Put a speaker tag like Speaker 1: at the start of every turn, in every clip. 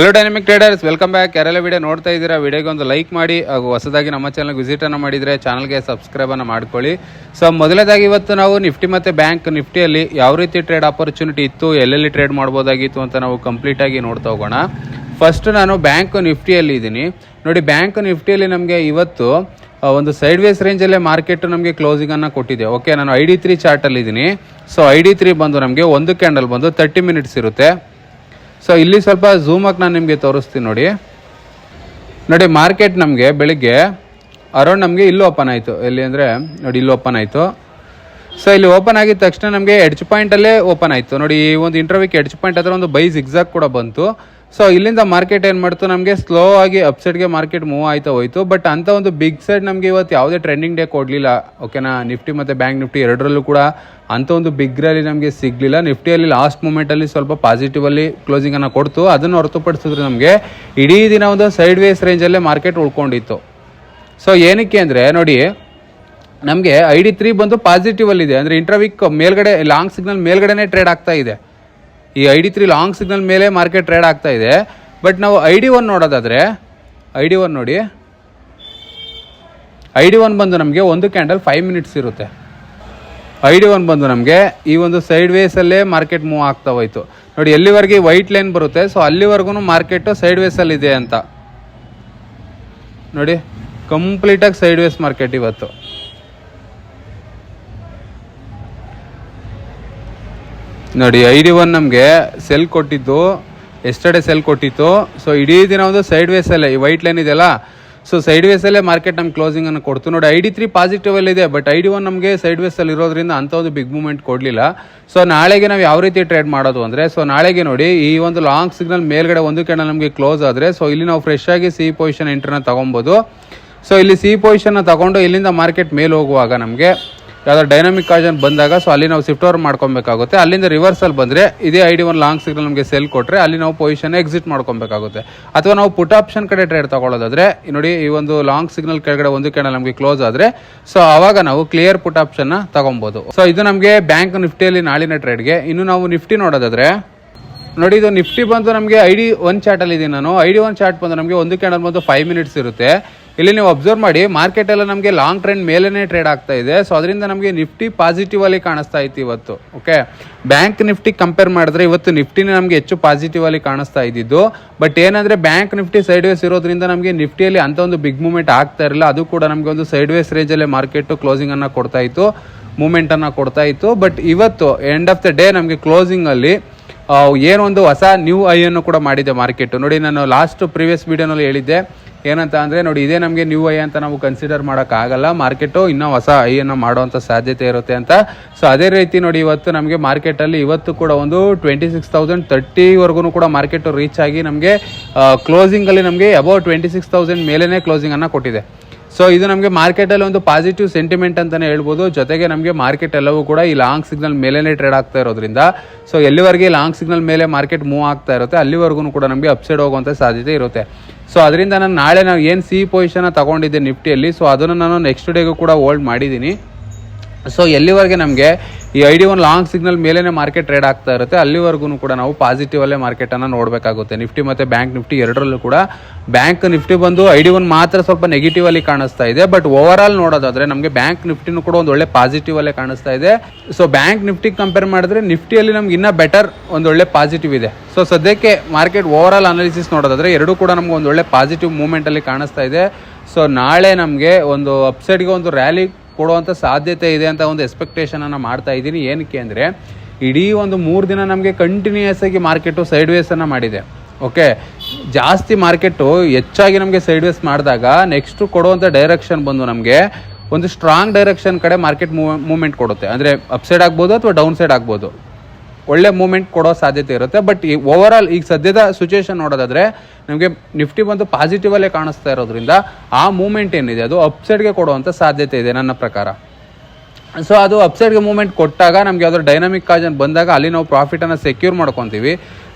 Speaker 1: Hello Dynamic Traders welcome back ಯಾರೆಲ್ಲ video ನೋಡ್ತಾ ಇದ್ದೀರಾ ವಿಡಿಯೋಗೆ ಒಂದು ಲೈಕ್ ಮಾಡಿ, ಹಾಗೂ ಹೊಸದಾಗಿ ನಮ್ಮ ಚಾನಲ್ಗೆ ವಿಸಿಟನ್ನು ಮಾಡಿದರೆ ಚಾನಲ್ಗೆ ಸಬ್ಸ್ಕ್ರೈಬನ್ನು ಮಾಡ್ಕೊಳ್ಳಿ. ಸೊ ಮೊದಲೇದಾಗಿ ಇವತ್ತು ನಾವು ನಿಫ್ಟಿ ಮತ್ತು ಬ್ಯಾಂಕ್ ನಿಫ್ಟಿಯಲ್ಲಿ ಯಾವ ರೀತಿ ಟ್ರೇಡ್ ಆಪರ್ಚುನಿಟಿ ಇತ್ತು, ಎಲ್ಲೆಲ್ಲಿ ಟ್ರೇಡ್ ಮಾಡ್ಬೋದಾಗಿತ್ತು ಅಂತ ನಾವು ಕಂಪ್ಲೀಟಾಗಿ ನೋಡ್ತಾ ಹೋಗೋಣ. ಫಸ್ಟ್ ನಾನು ಬ್ಯಾಂಕ್ ನಿಫ್ಟಿಯಲ್ಲಿ ಇದ್ದೀನಿ. ನೋಡಿ ಬ್ಯಾಂಕ್ ನಿಫ್ಟಿಯಲ್ಲಿ ನಮಗೆ ಇವತ್ತು ಒಂದು ಸೈಡ್ ವೇಸ್ ರೇಂಜಲ್ಲೇ ಮಾರ್ಕೆಟ್ ನಮಗೆ ಕ್ಲೋಸಿಂಗನ್ನು ಕೊಟ್ಟಿದೆ. ಓಕೆ ನಾನು ಐ ಡಿ ತ್ರೀ ಚಾರ್ಟಲ್ಲಿ ಇದ್ದೀನಿ ಸೊ ಐ ಡಿ ತ್ರೀ ಬಂದು ನಮಗೆ ಒಂದು ಕ್ಯಾಂಡಲ್ ಬಂದು ತರ್ಟಿ ಮಿನಿಟ್ಸ್ ಇರುತ್ತೆ. ಸೊ ಇಲ್ಲಿ ಸ್ವಲ್ಪ ಝೂಮಾಗಿ ನಾನು ನಿಮಗೆ ತೋರಿಸ್ತೀನಿ ನೋಡಿ. ನೋಡಿ ಮಾರ್ಕೆಟ್ ನಮಗೆ ಬೆಳಿಗ್ಗೆ ಅರೌಂಡ್ ನಮಗೆ ಇಲ್ಲಿ ಓಪನ್ ಆಯಿತು. ಎಲ್ಲಿ ಅಂದರೆ ನೋಡಿ, ಇಲ್ಲಿ ಓಪನ್ ಆಯಿತು. ಸೊ ಇಲ್ಲಿ ಓಪನ್ ಆಗಿದ ತಕ್ಷಣ ನಮಗೆ ಎಡ್ಜ್ ಪಾಯಿಂಟಲ್ಲೇ ಓಪನ್ ಆಯಿತು. ನೋಡಿ, ಈ ಒಂದು ಇಂಟರ್ವ್ಯೂಕ್ಕೆ ಎಡ್ಜ್ ಪಾಯಿಂಟ್ ಹತ್ರ ಒಂದು ಬೈ ಎಕ್ಸಾಕ್ಟ್ ಕೂಡ ಬಂತು. ಸೊ ಇಲ್ಲಿಂದ ಮಾರ್ಕೆಟ್ ಏನು ಮಾಡ್ತು? ನಮಗೆ ಸ್ಲೋ ಆಗಿ ಅಪ್ಸೈಡ್ಗೆ ಮಾರ್ಕೆಟ್ ಮೂವ್ ಆಯ್ತಾ ಹೋಯಿತು. ಬಟ್ ಅಂತ ಒಂದು ಬಿಗ್ ಸೈಡ್ ನಮಗೆ ಇವತ್ತು ಯಾವುದೇ ಟ್ರೆಂಡಿಂಗ್ ಡೇ ಕೊಡಲಿಲ್ಲ. ಓಕೆನಾ ನಿಫ್ಟಿ ಮತ್ತು ಬ್ಯಾಂಕ್ ನಿಫ್ಟಿ ಎರಡರಲ್ಲೂ ಕೂಡ ಅಂಥ ಒಂದು ಬಿಗ್ ರ್ಯಾಲಿ ನಮಗೆ ಸಿಗಲಿಲ್ಲ. ನಿಫ್ಟಿಯಲ್ಲಿ ಲಾಸ್ಟ್ ಮೂಮೆಂಟಲ್ಲಿ ಸ್ವಲ್ಪ ಪಾಸಿಟಿವಲ್ಲಿ ಕ್ಲೋಸಿಂಗನ್ನು ಕೊಡ್ತು. ಅದನ್ನು ಹೊರತುಪಡಿಸಿದ್ರೆ ನಮಗೆ ಇಡೀ ದಿನ ಒಂದು ಸೈಡ್ ವೇಸ್ ರೇಂಜಲ್ಲೇ ಮಾರ್ಕೆಟ್ ಉಳ್ಕೊಂಡಿತ್ತು. ಸೊ ಏನಕ್ಕೆ ಅಂದರೆ ನೋಡಿ, ನಮಗೆ ಐ ಡಿ ತ್ರೀ ಬಂದು ಪಾಸಿಟಿವಲ್ಲಿ ಇದೆ. ಅಂದರೆ ಇಂಟರ್ವೀಕ್ ಮೇಲ್ಗಡೆ ಲಾಂಗ್ ಸಿಗ್ನಲ್ ಮೇಲ್ಗಡೆನೇ ಟ್ರೇಡ್ ಆಗ್ತಾ ಇದೆ. ಈ I D three long signal ಮೇಲೆ ಮಾರ್ಕೆಟ್ ಟ್ರೇಡ್ ಆಗ್ತಾ ಇದೆ. ಬಟ್ ನಾವು ಐ ಡಿ ಒನ್ ನೋಡೋದಾದರೆ ಐ ಡಿ ಒನ್ ನೋಡಿ. ಐ ಡಿ ಒನ್ ಬಂದು ನಮಗೆ ಒಂದು ಕ್ಯಾಂಡಲ್ ಫೈವ್ ಮಿನಿಟ್ಸ್ ಇರುತ್ತೆ. ಐ ಡಿ ಒನ್ ಬಂದು ನಮಗೆ ಈ ಒಂದು ಸೈಡ್ ವೇಸಲ್ಲೇ ಮಾರ್ಕೆಟ್ ಮೂವ್ ಆಗ್ತಾ ಹೋಯ್ತು. ನೋಡಿ, ಎಲ್ಲಿವರೆಗೆ ವೈಟ್ ಲೈನ್ ಬರುತ್ತೆ ಸೊ ಅಲ್ಲಿವರೆಗೂ ಮಾರ್ಕೆಟು ಸೈಡ್ ವೇಸಲ್ಲಿದೆ ಅಂತ. ನೋಡಿ ಕಂಪ್ಲೀಟಾಗಿ ಸೈಡ್ ವೇಸ್ ಮಾರ್ಕೆಟ್ ಇವತ್ತು. ನೋಡಿ ಐ ಒನ್ ನಮಗೆ ಸೆಲ್ ಕೊಟ್ಟಿದ್ದು. ಎಸ್ಟರ್ಡೇ ಸೆಲ್ ಕೊಟ್ಟಿತ್ತು. ಸೊ ಇಡೀ ದಿನ ಒಂದು ಸೈಡ್ ವೇಸಲ್ಲೇ ಈ ವೈಟ್ ಲೈನ್ ಇದೆಯಲ್ಲ? ಸೊ ಸೈಡ್ ವೇಸಲ್ಲೇ ಮಾರ್ಕೆಟ್ ನಮ್ಗೆ ಕ್ಲೋಸಿಂಗ್ ಅನ್ನು ಕೊಡ್ತು. ನೋಡಿ ಐ ಡಿ ತ್ರೀ ಪಾಸಿಟಿವ್ ಇದೆ ಬಟ್ ಐ ಡಿ ಒನ್ ನಮಗೆ ಸೈಡ್ ವೇಸಲ್ಲಿ ಇರೋದ್ರಿಂದ ಅಂಥ ಒಂದು ಬಿಗ್ ಮೂವ್ಮೆಂಟ್ ಕೊಡಲಿಲ್ಲ. ಸೊ ನಾಳೆಗೆ ನಾವು ಯಾವ ರೀತಿ ಟ್ರೇಡ್ ಮಾಡೋದು ಅಂದರೆ ಸೊ ನಾಳೆಗೆ ನೋಡಿ, ಈ ಒಂದು ಲಾಂಗ್ ಸಿಗ್ನಲ್ ಮೇಲ್ಗಡೆ ಒಂದು ಕೆಣ ನಮಗೆ ಕ್ಲೋಸ್ ಆದರೆ ಸೊ ಇಲ್ಲಿ ನಾವು ಫ್ರೆಶ್ ಆಗಿ ಸಿ ಪೊಸಿಷನ್ ಎಂಟ್ರನ್ನ ತಗೊಬೋದು. ಸೊ ಇಲ್ಲಿ ಸಿ ಪೊಸಿಷನ್ನ ತಗೊಂಡು ಇಲ್ಲಿಂದ ಮಾರ್ಕೆಟ್ ಮೇಲೆ ಹೋಗುವಾಗ ನಮಗೆ ಯಾವ್ದಾದ್ರು ಡೈನಾಮಿಕ್ ಕಾಜನ್ ಬಂದಾಗ ಸೊ ಅಲ್ಲಿ ನಾವು ಶಿಫ್ಟ್ ಓವರ್ ಮಾಡ್ಕೊಬೇಕಾಗುತ್ತೆ. ಅಲ್ಲಿಂದ ರಿವರ್ಸಲ್ ಬಂದರೆ, ಇದೇ I D one long signal ನಮಗೆ ಸೆಲ್ ಕೊಟ್ಟರೆ ಅಲ್ಲಿ ನಾವು ಪೊಸಿಷನ್ ಎಕ್ಸಿಟ್ ಮಾಡ್ಕೊಬೇಕಾಗುತ್ತೆ. ಅಥವಾ ನಾವು ಪುಟ್ ಆಪ್ಷನ್ ಕಡೆ ಟ್ರೇಡ್ ತಗೊಳ್ಳೋದಾದ್ರೆ ನೋಡಿ ಈ ಒಂದು ಲಾಂಗ್ ಸಿಗ್ನಲ್ ಕೆಳಗಡೆ ಒಂದು ಕ್ಯಾಂಡಲ್ ನಮಗೆ ಕ್ಲೋಸ್ ಆದರೆ ಸೊ ಆವಾಗ ನಾವು ಕ್ಲಿಯರ್ ಪುಟ್ ಆಪ್ಷನ್ನ ತಗೊಬೋದು ಸೊ ಇದು ನಮಗೆ ಬ್ಯಾಂಕ್ ನಿಫ್ಟಿಯಲ್ಲಿ ನಾಳಿನ ಟ್ರೇಡ್ಗೆ ಇನ್ನು ನಾವು ನಿಫ್ಟಿ ನೋಡೋದಾದ್ರೆ, ನೋಡಿ ಇದು ನಿಫ್ಟಿ ಬಂದು ನಮಗೆ ಐ ಡಿ ಒನ್ ಚಾರ್ಟಲ್ಲಿ ಇದೀನಿ ನಾನು. ಐ ಡಿ ಒನ್ ಚಾರ್ಟ್ ಬಂದು ನಮಗೆ ಒಂದು ಕ್ಯಾಂಡಲ್ ಬಂದು ಫೈವ್ ಮಿನಿಟ್ಸ್ ಇರುತ್ತೆ. ಇಲ್ಲಿ ನೀವು ಅಬ್ಸರ್ವ್ ಮಾಡಿ ಮಾರ್ಕೆಟ್ ಎಲ್ಲ ನಮಗೆ ಲಾಂಗ್ ಟ್ರೆಂಡ್ ಮೇಲೇ ಟ್ರೇಡ್ ಆಗ್ತಾ ಇದೆ. ಸೊ ಅದರಿಂದ ನಮಗೆ ನಿಫ್ಟಿ ಪಾಸಿಟಿವ್ ಅಲ್ಲಿ ಕಾಣಿಸ್ತಾ ಇತ್ತು ಇವತ್ತು ಓಕೆ ಬ್ಯಾಂಕ್ ನಿಫ್ಟಿ ಕಂಪೇರ್ ಮಾಡಿದ್ರೆ ಇವತ್ತು ನಿಫ್ಟಿನೇ ನಮಗೆ ಹೆಚ್ಚು ಪಾಸಿಟಿವ್ ಅಲ್ಲಿ ಕಾಣಿಸ್ತಾ ಇದ್ದಿದ್ದು. ಬಟ್ ಏನಂದ್ರೆ ಬ್ಯಾಂಕ್ ನಿಫ್ಟಿ ಸೈಡ್ ವೇಸ್ ಇರೋದ್ರಿಂದ ನಮಗೆ ನಿಫ್ಟಿಯಲ್ಲಿ ಅಂತ ಒಂದು ಬಿಗ್ ಮೂಮೆಂಟ್ ಆಗ್ತಾ ಇರಲಿಲ್ಲ. ಅದು ಕೂಡ ನಮಗೆ ಒಂದು ಸೈಡ್ ವೇಸ್ ರೇಂಜಲ್ಲೇ ಮಾರ್ಕೆಟ್ ಕ್ಲೋಸಿಂಗ್ ಅನ್ನ ಕೊಡ್ತಾ ಇತ್ತು ಮೂಮೆಂಟ್ ಅನ್ನ ಕೊಡ್ತಾ ಇತ್ತು. ಬಟ್ ಇವತ್ತು ಎಂಡ್ ಆಫ್ ದ ಡೇ ನಮಗೆ ಕ್ಲೋಸಿಂಗ್ ಅಲ್ಲಿ ಏನೊಂದು ಹೊಸ ನ್ಯೂ ಐ ಅನ್ನು ಕೂಡ ಮಾಡಿದೆ ಮಾರ್ಕೆಟ್ ನೋಡಿ, ನಾನು ಲಾಸ್ಟ್ ಪ್ರೀವಿಯಸ್ ವಿಡಿಯೋನಲ್ಲಿ ಹೇಳಿದ್ದೆ ಏನಂತ ಅಂದರೆ ನೋಡಿ, ಇದೇ ನಮಗೆ ನ್ಯೂ ಐ ಅಂತ ನಾವು ಕನ್ಸಿಡರ್ ಮಾಡೋಕ್ಕಾಗಲ್ಲ. ಮಾರ್ಕೆಟು ಇನ್ನೂ ಹೊಸ ಐ ಅನ್ನು ಮಾಡುವಂಥ ಸಾಧ್ಯತೆ ಇರುತ್ತೆ ಅಂತ. ಸೊ ಅದೇ ರೀತಿ ನೋಡಿ, ಇವತ್ತು ನಮಗೆ ಮಾರ್ಕೆಟಲ್ಲಿ ಇವತ್ತು ಕೂಡ ಒಂದು ಟ್ವೆಂಟಿ ಸಿಕ್ಸ್ ತೌಸಂಡ್ ತರ್ಟಿವರೆಗೂ ಕೂಡ ಮಾರ್ಕೆಟ್ ರೀಚ್ ಆಗಿ ನಮಗೆ ಕ್ಲೋಸಿಂಗಲ್ಲಿ ನಮಗೆ ಅಬೌವ್ ಟ್ವೆಂಟಿ ಸಿಕ್ಸ್ ತೌಸಂಡ್ ಮೇಲೇ ಕ್ಲೋಸಿಂಗನ್ನು ಕೊಟ್ಟಿದೆ. ಸೊ ಇದು ನಮಗೆ ಮಾರ್ಕೆಟಲ್ಲಿ ಒಂದು ಪಾಸಿಟಿವ್ ಸೆಂಟಿಮೆಂಟ್ ಅಂತಲೇ ಹೇಳ್ಬೋದು. ಜೊತೆಗೆ ನಮಗೆ ಮಾರ್ಕೆಟ್ ಎಲ್ಲವೂ ಕೂಡ ಈ ಲಾಂಗ್ ಸಿಗ್ನಲ್ ಮೇಲೇ ಟ್ರೇಡ್ ಆಗ್ತಾ ಇರೋದ್ರಿಂದ. ಸೊ ಎಲ್ಲಿವರೆಗೆ ಲಾಂಗ್ ಸಿಗ್ನಲ್ ಮೇಲೆ ಮಾರ್ಕೆಟ್ ಮೂವ್ ಆಗ್ತಾ ಇರುತ್ತೆ ಅಲ್ಲಿವರೆಗೂ ಕೂಡ ನಮಗೆ ಅಪ್ಸೈಡ್ ಹೋಗುವಂಥ ಸಾಧ್ಯತೆ ಇರುತ್ತೆ. ಸೊ ಅದರಿಂದ ನಾನು ನಾಳೆ ನಾವು ಏನು ಸಿ ಪೊಸಿಷನ್ ತಗೊಂಡಿದ್ದೆ ನಿಫ್ಟಿಯಲ್ಲಿ ಸೊ ಅದನ್ನು ನಾನು ನೆಕ್ಸ್ಟ್ ಡೇಗೂ ಕೂಡ ಹೋಲ್ಡ್ ಮಾಡಿದ್ದೀನಿ. ಸೊ ಎಲ್ಲಿವರೆಗೆ ನಮಗೆ ಈ I D one long signal ಮೇಲೇ ಮಾರ್ಕೆಟ್ ಟ್ರೇಡ್ ಆಗ್ತಾ ಇರುತ್ತೆ, ಅಲ್ಲಿವರೆಗೂ ಕೂಡ ನಾವು ಪಾಸಿಟಿವ್ ಅಲ್ಲೇ ಮಾರ್ಕೆಟನ್ನು ನೋಡಬೇಕಾಗುತ್ತೆ. ನಿಫ್ಟಿ ಮತ್ತು ಬ್ಯಾಂಕ್ ನಿಫ್ಟಿ ಎರಡರಲ್ಲೂ ಕೂಡ ಬ್ಯಾಂಕ್ ನಿಫ್ಟಿ ಬಂದು ಐ ಡಿ ಒನ್ ಮಾತ್ರ ಸ್ವಲ್ಪ ನೆಗೆಟಿವ್ ಅಲ್ಲಿ ಕಾಣಿಸ್ತಾ ಇದೆ. ಬಟ್ ಓವರ್ ಆಲ್ ನೋಡೋದಾದ್ರೆ ನಮಗೆ ಬ್ಯಾಂಕ್ ನಿಫ್ಟಿನೂ ಕೂಡ ಒಂದು ಒಳ್ಳೆ ಪಾಸಿಟಿವ್ ಅಲ್ಲೇ ಕಾಣಿಸ್ತಾ ಇದೆ. ಸೊ ಬ್ಯಾಂಕ್ ನಿಫ್ಟಿ ಕಂಪೇರ್ ಮಾಡಿದ್ರೆ ನಿಫ್ಟಿಯಲ್ಲಿ ನಮ್ಗೆ ಇನ್ನೂ ಬೆಟರ್ ಒಂದು ಪಾಸಿಟಿವ್ ಇದೆ. ಸೊ ಸದ್ಯಕ್ಕೆ ಮಾರ್ಕೆಟ್ ಓವರ್ ಆಲ್ ಅನಾಲಿಸಿಸ್ ನೋಡೋದಾದ್ರೆ ಎರಡೂ ಕೂಡ ನಮ್ಗೆ ಒಂದು ಒಳ್ಳೆ ಪಾಸಿಟಿವ್ ಮೂವ್ಮೆಂಟ್ ಅಲ್ಲಿ ಕಾಣಿಸ್ತಾ ಇದೆ. ಸೊ ನಾಳೆ ನಮಗೆ ಒಂದು ಅಪ್ಸೈಡ್ಗೆ ಒಂದು ರ್ಯಾಲಿ ಕೊಡುವಂಥ ಸಾಧ್ಯತೆ ಇದೆ ಅಂತ ಒಂದು ಎಕ್ಸ್ಪೆಕ್ಟೇಷನನ್ನು ಮಾಡ್ತಾ ಇದ್ದೀನಿ. ಏನಕ್ಕೆ ಅಂದರೆ, ಇಡೀ ಒಂದು ಮೂರು ದಿನ ನಮಗೆ ಕಂಟಿನ್ಯೂಯಸ್ ಆಗಿ ಮಾರ್ಕೆಟು ಸೈಡ್ ವೇಸನ್ನು ಮಾಡಿದೆ. ಓಕೆ ಜಾಸ್ತಿ ಮಾರ್ಕೆಟು ಹೆಚ್ಚಾಗಿ ನಮಗೆ ಸೈಡ್ ವೇಸ್ ಮಾಡಿದಾಗ ನೆಕ್ಸ್ಟು ಕೊಡುವಂಥ ಡೈರೆಕ್ಷನ್ ಬಂದು ನಮಗೆ ಒಂದು ಸ್ಟ್ರಾಂಗ್ ಡೈರೆಕ್ಷನ್ ಕಡೆ ಮಾರ್ಕೆಟ್ ಮೂವ್ ಮೂವ್ಮೆಂಟ್ ಕೊಡುತ್ತೆ. ಅಂದರೆ ಅಪ್ಸೈಡ್ ಆಗ್ಬೋದು ಅಥವಾ ಡೌನ್ ಸೈಡ್ ಆಗ್ಬೋದು. ಒಳ್ಳೆ ಮೂಮೆಂಟ್ ಕೊಡೋ ಸಾಧ್ಯತೆ ಇರುತ್ತೆ. ಬಟ್ ಈ ಓವರ್ ಆಲ್ ಈಗ ಸದ್ಯದ ಸಿಚುವೇಶನ್ ನೋಡೋದಾದ್ರೆ, ನಮಗೆ ನಿಫ್ಟಿ ಬಂದು ಪಾಸಿಟಿವ್ ಅಲ್ಲೇ ಕಾಣಿಸ್ತಾ ಇರೋದ್ರಿಂದ ಆ ಮೂಮೆಂಟ್ ಏನಿದೆ, ಅದು ಅಪ್ಸೈಡ್ಗೆ ಕೊಡುವಂಥ ಸಾಧ್ಯತೆ ಇದೆ ನನ್ನ ಪ್ರಕಾರ. ಸೊ ಅದು ಅಪ್ಸೈಡ್ಗೆ ಮೂಮೆಂಟ್ ಕೊಟ್ಟಾಗ ನಮಗೆ ಯಾವ್ದಾದ್ರು ಡೈನಾಮಿಕ್ ಕಾಜನ್ ಬಂದಾಗ ಅಲ್ಲಿ ನಾವು ಪ್ರಾಫಿಟನ್ನು ಸೆಕ್ಯೂರ್ ಮಾಡ್ಕೊತೀವಿ.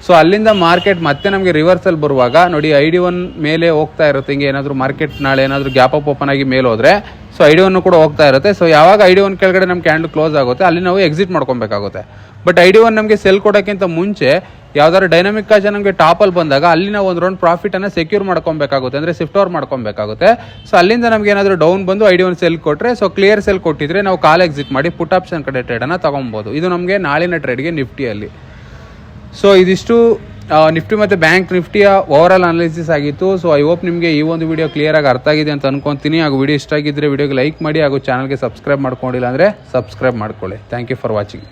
Speaker 1: ಸೊ ಅಲ್ಲಿಂದ ಮಾರ್ಕೆಟ್ ಮತ್ತೆ ನಮಗೆ ರಿವರ್ಸಲ್ ಬರುವಾಗ, ನೋಡಿ ಐ ಡಿ ಒನ್ ಮೇಲೆ ಹೋಗ್ತಾ ಇರುತ್ತೆ. ಹಿಂಗೆ ಏನಾದರೂ ಮಾರ್ಕೆಟ್ ನಾಳೆ ಏನಾದರೂ ಗ್ಯಾಪ್ ಅಪ್ ಓಪನ್ ಆಗಿ ಮೇಲೆ ಹೋದ್ರೆ ಸೊ ಐ ಡಿ ಒನ್ ಕೂಡ ಹೋಗ್ತಾ ಇರುತ್ತೆ. ಸೊ ಯಾವಾಗ ಐ ಡಿ ಒನ್ ಕೆಳಗಡೆ ನಮ್ಮ ಕ್ಯಾಂಡಲ್ ಕ್ಲೋಸ್ ಆಗುತ್ತೆ, ಅಲ್ಲಿ ನಾವು ಎಕ್ಸಿಟ್ ಮಾಡ್ಕೊಬೇಕಾಗುತ್ತೆ. ಬಟ್ ಐ ಡಿ ಒನ್ ನಮಗೆ ಸೆಲ್ ಕೊಡೋಕ್ಕಿಂತ ಮುಂಚೆ ಯಾವ್ದಾದ್ರು ಡೈನಾಮಿಕ್ ಕಾಜ್ ನಮಗೆ ಟಾಪಲ್ಲಿ ಬಂದಾಗ ಅಲ್ಲಿ ನಾವು ಒಂದು ರೌಂಡ್ ಪ್ರಾಫಿಟನ್ನು ಸೆಕ್ಯೂರ್ ಮಾಡ್ಕೊಬೇಕಾಗುತ್ತೆ. ಅಂದರೆ ಶಿಫ್ಟ್ ಓವರ್ ಮಾಡ್ಕೊಬೇಕಾಗುತ್ತೆ. ಸೊ ಅಲ್ಲಿಂದ ನಮಗೆ ಏನಾದರೂ ಡೌನ್ ಬಂದು ಐ ಡಿ ಒನ್ ಸೆಲ್ ಕೊಟ್ಟರೆ ಸೊ ಕ್ಲಿಯರ್ ಸೆಲ್ ಕೊಟ್ಟಿದ್ರೆ ನಾವು ಕಾಲ್ ಎಕ್ಸಿಟ್ ಮಾಡಿ ಪುಟ್ ಆಪ್ಷನ್ ಕಡೆ ಟ್ರೇಡನ್ನು ತೊಗೊಬೋದು ಇದು ನಮಗೆ ನಾಳಿನ ಟ್ರೇಡ್ಗೆ ನಿಫ್ಟಿಯಲ್ಲಿ. ಸೊ ಇದಿಷ್ಟು ನಿಫ್ಟಿ ಮತ್ತು ಬ್ಯಾಂಕ್ ನಿಫ್ಟಿಯ ಓವರ್ ಆಲ್ ಅನಾಲಿಸಿಸ್ ಆಗಿತ್ತು. ಸೊ ಐ ಹೋಪ್ ನಿಮಗೆ ಈ ಒಂದು ವಿಡಿಯೋ ಕ್ಲಿಯರಾಗಿ ಅರ್ಥ ಆಗಿದೆ ಅಂತ ಅನ್ಕೊಂತೀನಿ. ಹಾಗೂ ವಿಡಿಯೋ ಇಷ್ಟ ಆಗಿದ್ದರೆ ವಿಡಿಯೋಗೆ ಲೈಕ್ ಮಾಡಿ ಹಾಗೂ ಚಾನಲ್ಗೆ ಸಬ್ಸ್ಕ್ರೈಬ್ ಮಾಡ್ಕೊಂಡಿಲ್ಲ ಅಂದರೆ ಸಬ್ಸ್ಕ್ರೈಬ್ ಮಾಡ್ಕೊಳ್ಳಿ. Thank you for watching